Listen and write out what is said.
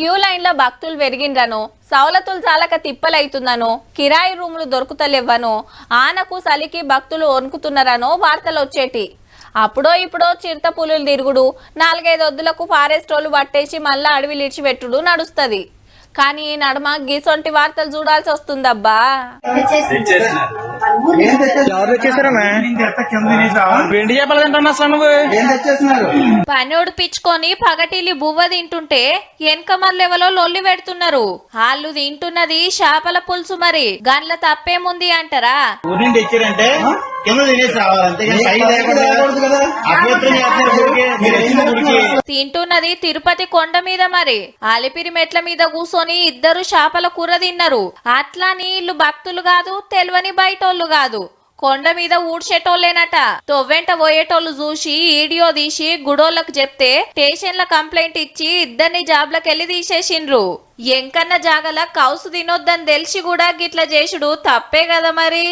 Queue లైన్లో భక్తులు పెరిగిండ్రనో సవలతులు చాలక తిప్పలైతుందను కిరాయి రూములు దొరుకుతలేవ్వనో ఆనకు సలికి భక్తులు వణుకుతున్నారనో వార్తలు వచ్చేటి. అప్పుడో ఇప్పుడో చిరుత పులులు తిరుగుడు నాలుగైదు వద్దులకు ఫారెస్ట్ వాళ్ళు పట్టేసి మళ్ళా అడవిలు ఇడిచిపెట్టుడు నడుస్తుంది. కానీ ఈ నడుమ గీసొంటి వార్తలు చూడాల్సి వస్తుందబ్బా. ఎవరు వెండి చేపలు తింటున్నా అసలు నువ్వు పని ఉడిపించుకొని పగటిలి బువ్వ తింటుంటే వెనక మల్లెవలో లొల్లి పెడుతున్నారు. వాళ్ళు తింటున్నది చేపల పులుసు మరి. గన్ల తప్పేముంది అంటారా? తెచ్చారంటే కింద తినేసి రావాలి లేకుండా చేస్తున్నారు మీరు తింటున్నది తిరుపతి కొండ మీద మరి. ఆలిపిరి మెట్ల మీద కూసోని ఇద్దరు చేపల కూర తిన్నారు. అట్లా నీళ్ళు భక్తులు కాదు తెలివని బయటోళ్ళు కాదు. కొండ మీద ఊడ్చేటోళ్ళేనట. తొవ్వెంట పోయేటోళ్ళు చూసి వీడియో తీసి గుడోళ్ళకు చెప్తే స్టేషన్ల కంప్లైంట్ ఇచ్చి ఇద్దరిని జాబ్లకెళ్ళి తీసేసిండ్రు. ఎంకన్న జాగల కౌసు తినొద్దని తెలిసి కూడా గిట్ల చేసుడు తప్పే కదా మరి.